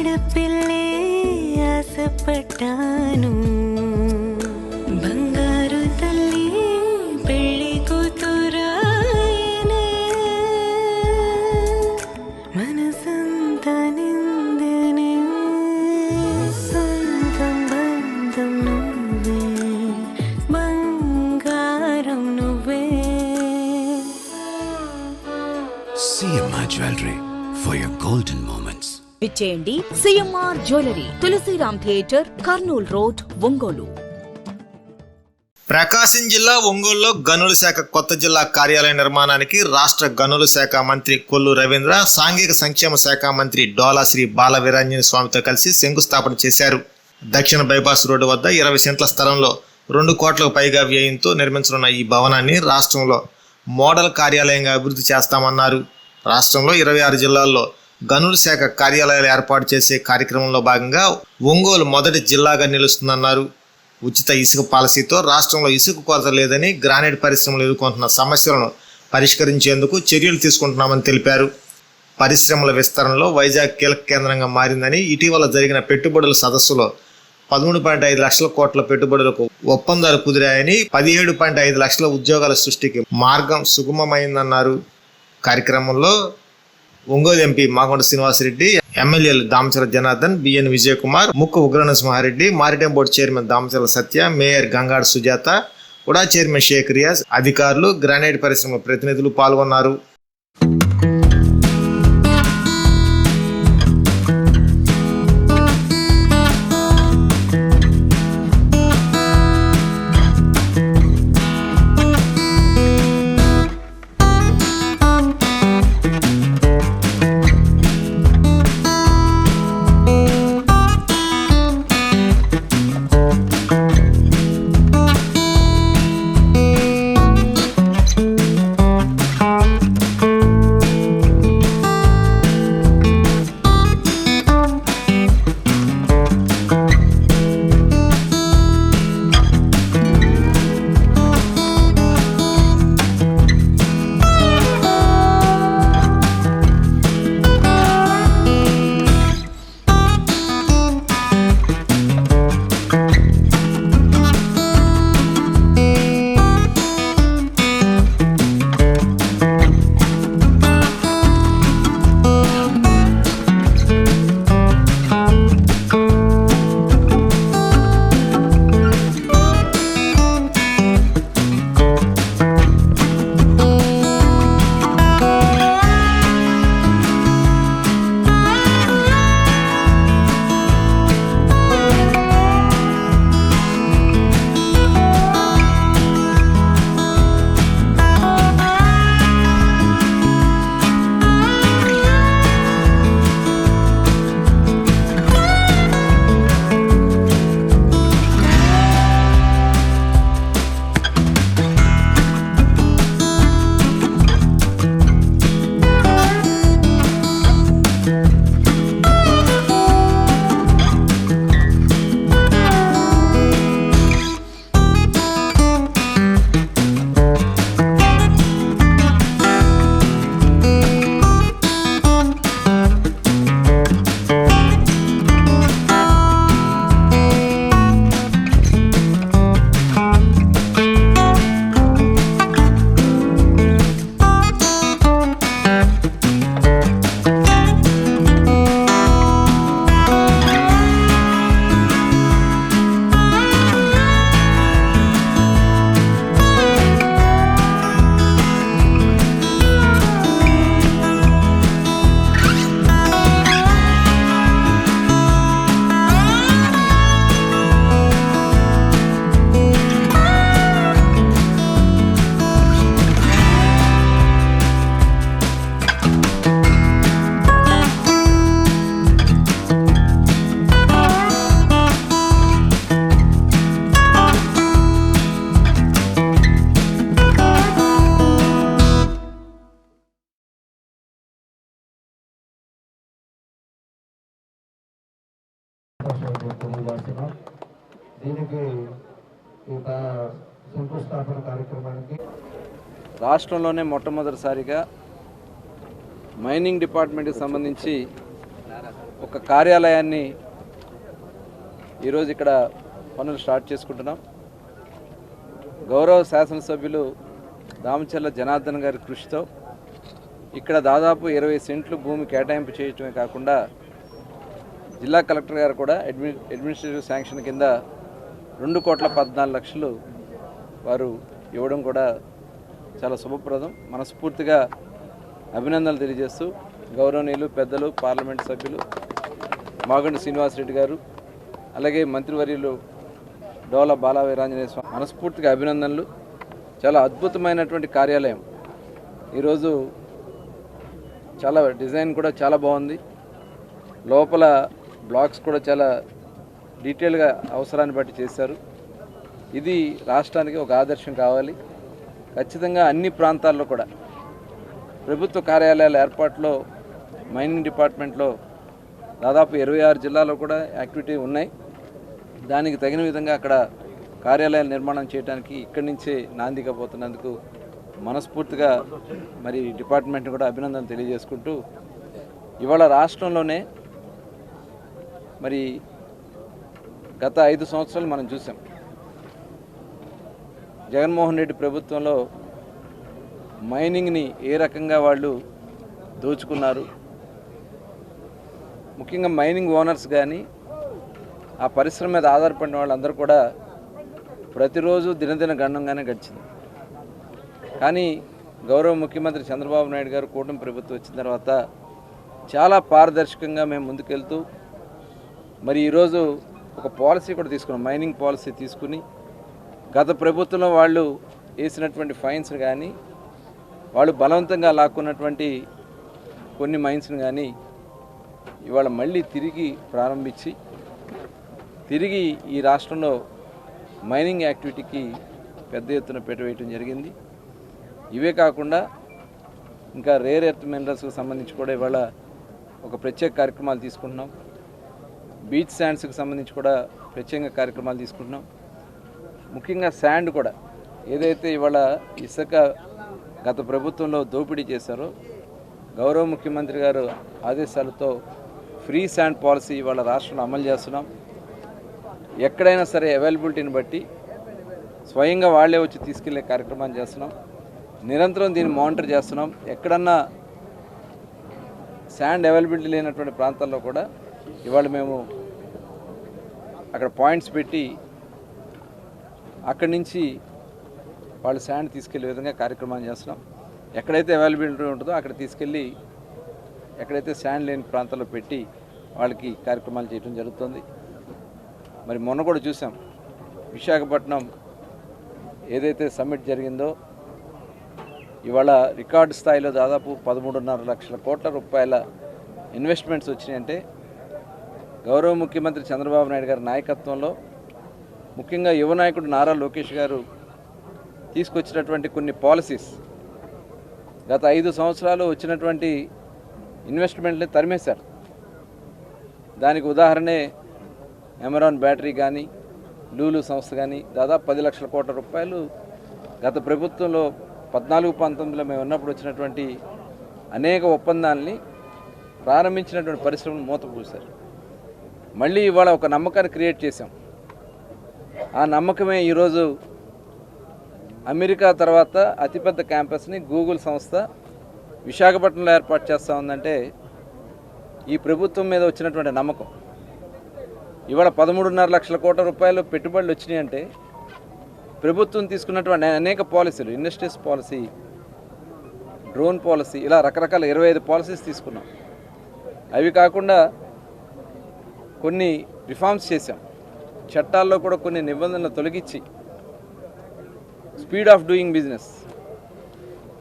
ஆடுப்பிள்ளை ஆசைப்பட்டானும் విచ్చేయండి C M R jewellery Tulasiram theatre Kurnool road Ongole. Prakasam జిల్లా ఒంగోలులో గనుల శాఖ కొత్త జిల్లా కార్యాలయ నిర్మాణానికి రాష్ట్ర గనుల శాఖ మంత్రి కొల్లు రవీంద్ర సాంఘిక సంక్షేమ శాఖ మంత్రి డోలా శ్రీ బాల స్వామితో కలిసి శంకుస్థాపన చేశారు. దక్షిణ బైపాస్ రోడ్డు వద్ద ఇరవై సెంట్ల స్థలంలో రెండు కోట్లకు పైగా వ్యయంతో నిర్మించనున్న ఈ భవనాన్ని రాష్ట్రంలో మోడల్ కార్యాలయంగా అభివృద్ధి చేస్తామన్నారు. రాష్ట్రంలో ఇరవై ఆరు జిల్లాల్లో గనుల శాఖ కార్యాలయాలు ఏర్పాటు చేసే కార్యక్రమంలో భాగంగా ఒంగోలు మొదటి జిల్లాగా నిలుస్తుందన్నారు. ఉచిత ఇసుక పాలసీతో రాష్ట్రంలో ఇసుక కొరత లేదని గ్రానైట్ పరిశ్రమలు ఎదుర్కొంటున్న సమస్యలను పరిష్కరించేందుకు చర్యలు తీసుకుంటున్నామని తెలిపారు. పరిశ్రమల విస్తరణలో వైజాగ్ కీలక కేంద్రంగా మారిందని ఇటీవల జరిగిన పెట్టుబడుల సదస్సులో పదమూడు పాయింట్ ఐదు లక్షల కోట్ల పెట్టుబడులకు ఒప్పందాలు కుదిరాయని పదిహేడు పాయింట్ ఐదు లక్షల ఉద్యోగాల సృష్టికి మార్గం సుగమమైందన్నారు. కార్యక్రమంలో ఒంగోలు ఎంపీ మాగొండ శ్రీనివాసరెడ్డి ఎమ్మెల్యేలు Damacharla Janardhan B N Vijayakumar Mukku Ugra Narasimhareddy maritime board chairman Damacharla Satya mayor Gangada Sujatha UDA chairman Sheikh Riyaz అధికారులు గ్రానైట్ పరిశ్రమ ప్రతినిధులు పాల్గొన్నారు. దీనికి శంకుస్థాపన కార్యక్రమానికి రాష్ట్రంలోనే మొట్టమొదటిసారిగా మైనింగ్ డిపార్ట్మెంట్కి సంబంధించి ఒక కార్యాలయాన్ని ఈరోజు ఇక్కడ పనులు స్టార్ట్ చేసుకుంటున్నాం. గౌరవ శాసనసభ్యులు దామచర్ల జనార్దన్ గారి కృషితో ఇక్కడ దాదాపు ఇరవై సెంట్లు భూమి కేటాయింపు చేయటమే కాకుండా జిల్లా కలెక్టర్ గారు కూడా అడ్మి అడ్మినిస్ట్రేటివ్ శాంక్షన్ కింద రెండు కోట్ల పద్నాలుగు లక్షలు వారు ఇవ్వడం కూడా చాలా శుభప్రదం. మనస్ఫూర్తిగా అభినందనలు తెలియజేస్తూ గౌరవనీయులు పెద్దలు పార్లమెంట్ సభ్యులు మాగండి శ్రీనివాసరెడ్డి గారు అలాగే మంత్రివర్యులు డోల బాలా వీరాంజనేయ స్వామి. మనస్ఫూర్తిగా అభినందనలు. చాలా అద్భుతమైనటువంటి కార్యాలయం. ఈరోజు చాలా డిజైన్ కూడా చాలా బాగుంది. లోపల బ్లాక్స్ కూడా చాలా డీటెయిల్గా అవసరాన్ని బట్టి చేశారు. ఇది రాష్ట్రానికి ఒక ఆదర్శం కావాలి. ఖచ్చితంగా అన్ని ప్రాంతాల్లో కూడా ప్రభుత్వ కార్యాలయాల ఏర్పాటులో మైనింగ్ డిపార్ట్మెంట్లో దాదాపు ఇరవై ఆరు జిల్లాలో కూడా యాక్టివిటీ ఉన్నాయి. దానికి తగిన విధంగా అక్కడ కార్యాలయాల నిర్మాణం చేయడానికి ఇక్కడి నుంచే నాందిగా పోతున్నందుకు మనస్ఫూర్తిగా మరి డిపార్ట్మెంట్ని కూడా అభినందనలు తెలియజేసుకుంటూ ఇవాళ రాష్ట్రంలోనే మరి గత ఐదు సంవత్సరాలు మనం చూసాం. జగన్మోహన్ రెడ్డి ప్రభుత్వంలో మైనింగ్ని ఏ రకంగా వాళ్ళు దోచుకున్నారు ముఖ్యంగా మైనింగ్ ఓనర్స్ కానీ ఆ పరిశ్రమ మీద ఆధారపడిన వాళ్ళందరూ కూడా ప్రతిరోజు దినదిన గణంగానే గడిచింది. కానీ గౌరవ ముఖ్యమంత్రి చంద్రబాబు నాయుడు గారు కూటమి ప్రభుత్వం వచ్చిన తర్వాత చాలా పారదర్శకంగా మేము ముందుకెళ్తూ మరి ఈరోజు ఒక పాలసీ కూడా తీసుకున్నాం మైనింగ్ పాలసీ తీసుకుని గత ప్రభుత్వంలో వాళ్ళు వేసినటువంటి ఫైన్స్ కానీ వాళ్ళు బలవంతంగా లాక్కున్నటువంటి కొన్ని మైన్స్ని కానీ ఇవాళ మళ్ళీ తిరిగి ప్రారంభించి తిరిగి ఈ రాష్ట్రంలో మైనింగ్ యాక్టివిటీకి పెద్ద ఎత్తున పెట్టవేయటం జరిగింది. ఇవే కాకుండా ఇంకా రేర్ ఎర్త్ మినరల్స్కి సంబంధించి కూడా ఇవాళ ఒక ప్రత్యేక కార్యక్రమాలు తీసుకుంటున్నాం. బీచ్ శాండ్స్కి సంబంధించి కూడా ప్రత్యేక కార్యక్రమాలు తీసుకుంటున్నాం. ముఖ్యంగా శాండ్ కూడా ఏదైతే ఇవాళ ఇసుక గత ప్రభుత్వంలో దోపిడీ చేశారో గౌరవ ముఖ్యమంత్రి గారు ఆదేశాలతో ఫ్రీ శాండ్ పాలసీ ఇవాళ రాష్ట్రంలో అమలు చేస్తున్నాం. ఎక్కడైనా సరే అవైలబిలిటీని బట్టి స్వయంగా వాళ్ళే వచ్చి తీసుకెళ్ళే కార్యక్రమాన్ని చేస్తున్నాం. నిరంతరం దీన్ని మానిటర్ చేస్తున్నాం. ఎక్కడన్నా శాండ్ అవైలబిలిటీ లేనటువంటి ప్రాంతాల్లో కూడా ఇవాళ మేము అక్కడ పాయింట్స్ పెట్టి అక్కడి నుంచి వాళ్ళు శాండ్ తీసుకెళ్ళే విధంగా కార్యక్రమాన్ని చేస్తున్నాం. ఎక్కడైతే అవైలబిలిటీ ఉంటుందో అక్కడ తీసుకెళ్ళి ఎక్కడైతే శాండ్ లేని ప్రాంతాల్లో పెట్టి వాళ్ళకి కార్యక్రమాలు చేయడం జరుగుతుంది. మరి మొన్న కూడా చూసాం. విశాఖపట్నం ఏదైతే సమ్మిట్ జరిగిందో ఇవాళ రికార్డు స్థాయిలో దాదాపు పదమూడున్నర లక్షల కోట్ల రూపాయల ఇన్వెస్ట్మెంట్స్ వచ్చినాయంటే గౌరవ ముఖ్యమంత్రి చంద్రబాబు నాయుడు గారి నాయకత్వంలో ముఖ్యంగా యువ నాయకుడు నారా లోకేష్ గారు తీసుకొచ్చినటువంటి కొన్ని పాలసీస్ గత ఐదు సంవత్సరాలు వచ్చినటువంటి ఇన్వెస్ట్మెంట్ని తరిమేశారు. దానికి ఉదాహరణే ఎమరాన్ బ్యాటరీ కానీ లూలు సంస్థ కానీ దాదాపు పది లక్షల కోట్ల రూపాయలు గత ప్రభుత్వంలో పద్నాలుగు పంతొమ్మిదిలో మేము ఉన్నప్పుడు వచ్చినటువంటి అనేక ఒప్పందాలని ప్రారంభించినటువంటి పరిశ్రమలు మూతపూశారు. మళ్ళీ ఇవాళ ఒక నమ్మకాన్ని క్రియేట్ చేశాం. ఆ నమ్మకమే ఈరోజు అమెరికా తర్వాత అతిపెద్ద క్యాంపస్ని గూగుల్ సంస్థ విశాఖపట్నంలో ఏర్పాటు చేస్తూ ఉందంటే ఈ ప్రభుత్వం మీద వచ్చినటువంటి నమ్మకం. ఇవాళ పదమూడున్నర లక్షల కోట్ల రూపాయలు పెట్టుబడులు వచ్చినాయి అంటే ప్రభుత్వం తీసుకున్నటువంటి అనేక పాలసీలు ఇండస్ట్రీస్ పాలసీ డ్రోన్ పాలసీ ఇలా రకరకాల ఇరవై ఐదు పాలసీస్ తీసుకున్నాం. అవి కాకుండా కొన్ని రిఫార్మ్స్ చేశాం. చట్టాల్లో కూడా కొన్ని నిబంధనలు తొలగించి స్పీడ్ ఆఫ్ డూయింగ్ బిజినెస్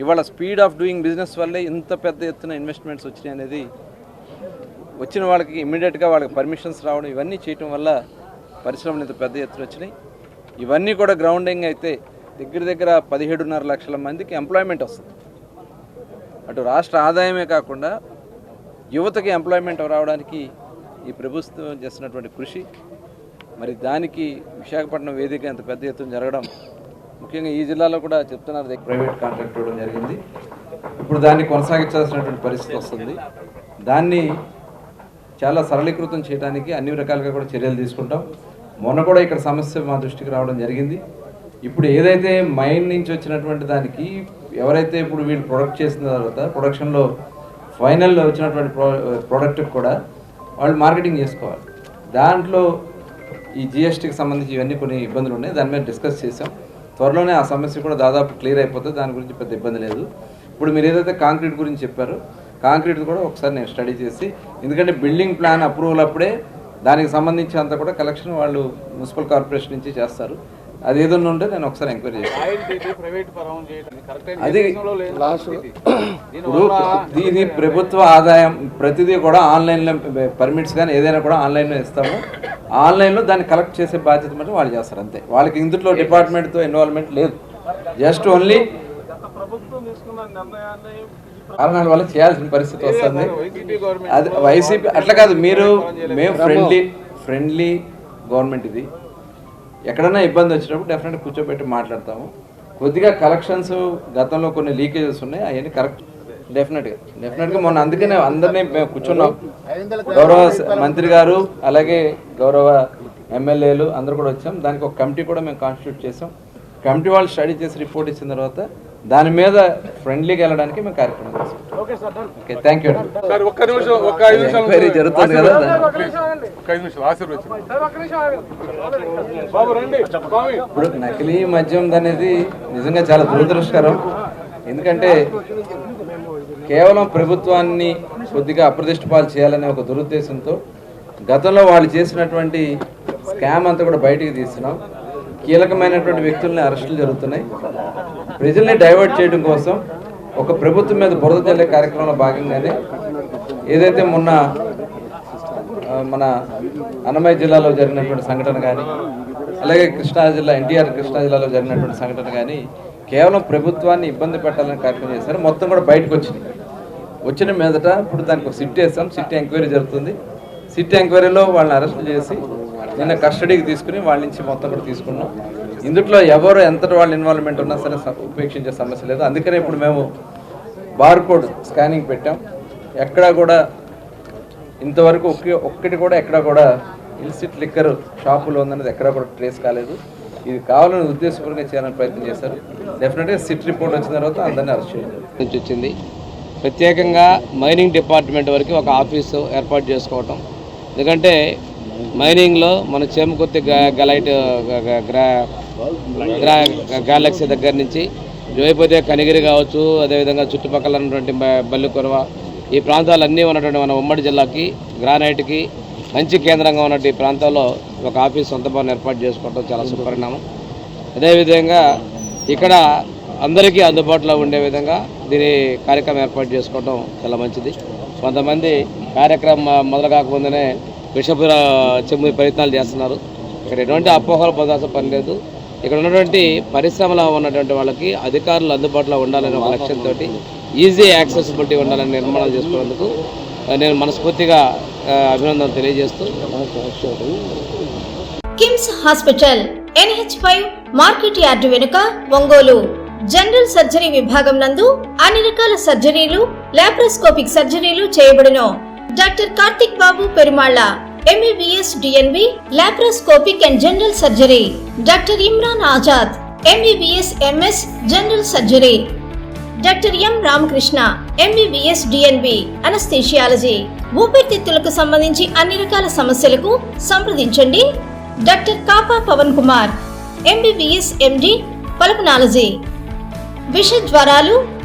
ఇవాళ స్పీడ్ ఆఫ్ డూయింగ్ బిజినెస్ వల్లే ఇంత పెద్ద ఎత్తున ఇన్వెస్ట్మెంట్స్ వచ్చినాయి అనేది వచ్చిన వాళ్ళకి ఇమ్మీడియట్గా వాళ్ళకి పర్మిషన్స్ రావడం ఇవన్నీ చేయటం వల్ల పరిశ్రమలు ఇంత పెద్ద ఎత్తున వచ్చినాయి. ఇవన్నీ కూడా గ్రౌండింగ్ అయితే దగ్గర దగ్గర పదిహేడున్నర లక్షల మందికి ఎంప్లాయ్మెంట్ వస్తుంది. అటు రాష్ట్ర ఆదాయమే కాకుండా యువతకి ఎంప్లాయ్మెంట్ రావడానికి ఈ ప్రభుత్వం చేస్తున్నటువంటి కృషి మరి దానికి విశాఖపట్నం వేదిక ఎంత పెద్ద ఎత్తున జరగడం ముఖ్యంగా ఈ జిల్లాలో కూడా చెప్తున్నారు ప్రైవేట్ కాంట్రాక్ట్ ఇవ్వడం జరిగింది. ఇప్పుడు దాన్ని కొనసాగించాల్సినటువంటి పరిస్థితి వస్తుంది. దాన్ని చాలా సరళీకృతం చేయడానికి అన్ని రకాలుగా కూడా చర్యలు తీసుకుంటాం. మొన్న కూడా ఇక్కడ సమస్య మా దృష్టికి రావడం జరిగింది. ఇప్పుడు ఏదైతే మైన్ నుంచి వచ్చినటువంటి దానికి ఎవరైతే ఇప్పుడు వీళ్ళు ప్రొడక్ట్ చేసిన తర్వాత ప్రొడక్షన్లో ఫైనల్లో వచ్చినటువంటి ప్రో ప్రోడక్ట్కి కూడా వాళ్ళు మార్కెటింగ్ చేసుకోవాలి. దాంట్లో ఈ జిఎస్టీకి సంబంధించి ఇవన్నీ కొన్ని ఇబ్బందులు ఉన్నాయి. దాని మీద డిస్కస్ చేసాం త్వరలోనే ఆ సమస్య కూడా దాదాపు క్లియర్ అయిపోతుంది దాని గురించి పెద్ద ఇబ్బంది లేదు. ఇప్పుడు మీరు ఏదైతే కాంక్రీట్ గురించి చెప్పారో కాంక్రీట్ కూడా ఒకసారి నేను స్టడీ చేసి ఎందుకంటే బిల్డింగ్ ప్లాన్ అప్రూవల్ అప్పుడే దానికి సంబంధించి అంతా కూడా కలెక్షన్ వాళ్ళు మున్సిపల్ కార్పొరేషన్ నుంచి చేస్తారు. అది ఏదన్నా ఉంటే నేను ఒకసారి ఎంక్వైరీ చేస్తాను అది ఇప్పుడు ఇది ప్రభుత్వ ఆదాయం ప్రతిదీ కూడా ఆన్లైన్లో పర్మిట్స్ కానీ ఏదైనా కూడా ఆన్లైన్లో ఇస్తాము. ఆన్లైన్లో దాన్ని కలెక్ట్ చేసే బాధ్యత మాత్రం వాళ్ళు చేస్తారు అంతే. వాళ్ళకి ఇందులో డిపార్ట్మెంట్తో ఇన్వాల్వ్మెంట్ లేదు. జస్ట్ ఓన్లీ కారణాల వల్ల చేయాల్సిన పరిస్థితి వస్తుంది. అది వైసీపీ అట్లా కాదు మీరు మేము ఫ్రెండ్లీ ఫ్రెండ్లీ గవర్నమెంట్ ఇది. ఎక్కడైనా ఇబ్బంది వచ్చినప్పుడు డెఫినెట్గా కూర్చోబెట్టి మాట్లాడతాము. కొద్దిగా కలెక్షన్స్ గతంలో కొన్ని లీకేజెస్ ఉన్నాయి అవన్నీ కరెక్ట్ డెఫినెట్గా డెఫినెట్గా మొన్న అందుకనే అందరినీ మేము కూర్చున్నాం. గౌరవ మంత్రి గారు అలాగే గౌరవ ఎమ్మెల్యేలు అందరూ కూడా వచ్చాం. దానికి ఒక కమిటీ కూడా మేము కాన్స్టిట్యూట్ చేసాం. కమిటీ వాళ్ళు స్టడీ చేసి రిపోర్ట్ ఇచ్చిన తర్వాత దాని మీద ఫ్రెండ్లీగా వెళ్ళడానికి మేము కార్యక్రమం చేస్తాం. ఓకే థ్యాంక్ యూ సార్ ఒక్క నిమిషం ఒక్క ఐదు నిమిషాలు ఎంక్వైరీ జరుగుతుంది కదా? ఒక్క ఐదు నిమిషాలు ఇప్పుడు నకిలీ మద్యం అనేది నిజంగా చాలా దురదృష్టకరం. ఎందుకంటే కేవలం ప్రభుత్వాన్ని కొద్దిగా అప్రదిష్ట పాలు చేయాలనే ఒక దురుద్దేశంతో గతంలో వాళ్ళు చేసినటువంటి స్కామ్ అంతా కూడా బయటికి తీస్తున్నాం. కీలకమైనటువంటి వ్యక్తుల్ని అరెస్టులు జరుగుతున్నాయి. ప్రజల్ని డైవర్ట్ చేయడం కోసం ఒక ప్రభుత్వం మీద బురద చల్లే కార్యక్రమంలో భాగంగానే ఏదైతే మొన్న మన అన్నమయ్య జిల్లాలో జరిగినటువంటి సంఘటన కానీ అలాగే కృష్ణా జిల్లా ఎన్టీఆర్ కృష్ణా జిల్లాలో జరిగినటువంటి సంఘటన కానీ కేవలం ప్రభుత్వాన్ని ఇబ్బంది పెట్టాలని కార్యక్రమం చేశారు. మొత్తం కూడా బయటకు వచ్చింది. వచ్చిన మీదట ఇప్పుడు దానికి ఒక సిట్ వేస్తాం. సిట్ ఎంక్వైరీ జరుగుతుంది. సిట్ ఎంక్వైరీలో వాళ్ళని అరెస్ట్ చేసి నిన్న కస్టడీకి తీసుకుని వాళ్ళ నుంచి మొత్తం కూడా తీసుకున్నాం. ఇందులో ఎవరు ఎంత వాళ్ళ ఇన్వాల్వ్మెంట్ ఉన్నా సరే స- ఉపేక్షించే సమస్య లేదు. అందుకనే ఇప్పుడు మేము బార్కోడ్ స్కానింగ్ పెట్టాం. ఎక్కడా కూడా ఇంతవరకు ఒకే ఒక్కటి కూడా ఎక్కడా కూడా ఇల్సిట్ లిక్కర్ షాపులో ఉందన్నది ఎక్కడ కూడా ట్రేస్ కాలేదు. ఇది కావాలని ఉద్దేశపూర్వకంగా చేయాలని ప్రయత్నం చేశారు. డెఫినెట్గా సిట్ రిపోర్ట్ వచ్చిన తర్వాత అందరినీ అరెస్ట్ చేయాలి. నుంచి వచ్చింది. ప్రత్యేకంగా మైనింగ్ డిపార్ట్మెంట్ వరకు ఒక ఆఫీసు ఏర్పాటు చేసుకోవటం. ఎందుకంటే మైనింగ్లో మన చేమకుర్తి గ- గలైట్ గ్రా గ్రా గ్యాలక్సీ దగ్గర నుంచి జోయిపోతే కనిగిరి కావచ్చు అదేవిధంగా చుట్టుపక్కల ఉన్నటువంటి బల్లికొరవ ఈ ప్రాంతాలన్నీ ఉన్నటువంటి మన ఉమ్మడి జిల్లాకి గ్రానైట్కి మంచి కేంద్రంగా ఉన్నటువంటి ఈ ప్రాంతంలో ఒక ఆఫీస్ సొంత భవనం ఏర్పాటు చేసుకోవడం చాలా సుపరిణామం. అదేవిధంగా ఇక్కడ అందరికీ అందుబాటులో ఉండే విధంగా దీని కార్యక్రమం ఏర్పాటు చేసుకోవడం చాలా మంచిది. కొంతమంది కార్యక్రమం మొదలు కాకముందనే విషపుర చెమ్ము ప్రయత్నాలు చేస్తున్నారు. ఇక్కడ ఎటువంటి అపోహలు పొందాల్సిన పని లేదు. ఇక్కడ ఉన్నటువంటి పరిశ్రమలో ఉన్నటువంటి వాళ్ళకి అధికారులు అందుబాటులో ఉండాలనే ఒక లక్ష్యంతో ఈజీ యాక్సెసిబిలిటీ ఉండాలని నిర్మాణం చేసుకున్నందుకు నేను మనస్ఫూర్తిగా అభినందనలు తెలియజేస్తూ. KIMS hospital N H five market yard వెనుక ఒంగోలు. జనరల్ సర్జరీ విభాగం నందు అన్ని రకాల సర్జరీలు లాప్రోస్కోపిక్ సర్జరీలు చేయబడును. Doctor Karthik Babu Perumalla M B B S D N B laparoscopic and general surgery doctor Imran Azad M B B S M S general surgery doctor M Ramakrishna M B B S D N B anaesthesiology ఊపిరితిత్తులకు సంబంధించి అన్ని రకాల సమస్యలకు సంప్రదించండి. Doctor Kapa Pavan Kumar M B B S M D pulmonology విష జ్వరాలు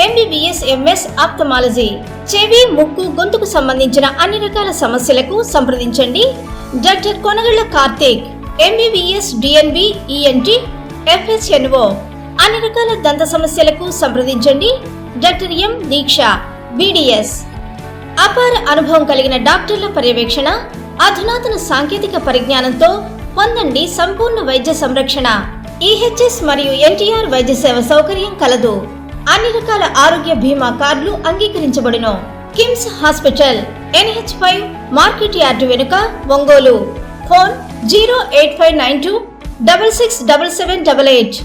M B B S M S ophthalmology చెవి ముక్కు గొంతుకు సంబంధించిన అన్ని రకాల సమస్యలకు సంప్రదించండి. Doctor Konagalla Karthik M B B S D N B E N T F H N O అన్ని రకాల దంత సమస్యలకు సంప్రదించండి. డాక్టర్ ఎం దీక్ష బీడీఎస్ అపార అనుభవం కలిగిన డాక్టర్ల పర్యవేక్షణ అధునాతన సాంకేతిక పరిజ్ఞానంతో పొందండి సంపూర్ణ వైద్య సంరక్షణ. ఈహెచ్ఎస్ మరియు ఎన్టీఆర్ వైద్య సేవ సౌకర్యం కలదు. అన్ని రకాల ఆరోగ్య బీమా కార్డులు అంగీకరించబడును. KIMS hospital N H five market yard వెనుక Ongole. Phone zero eight five nine two double six double seven double eight.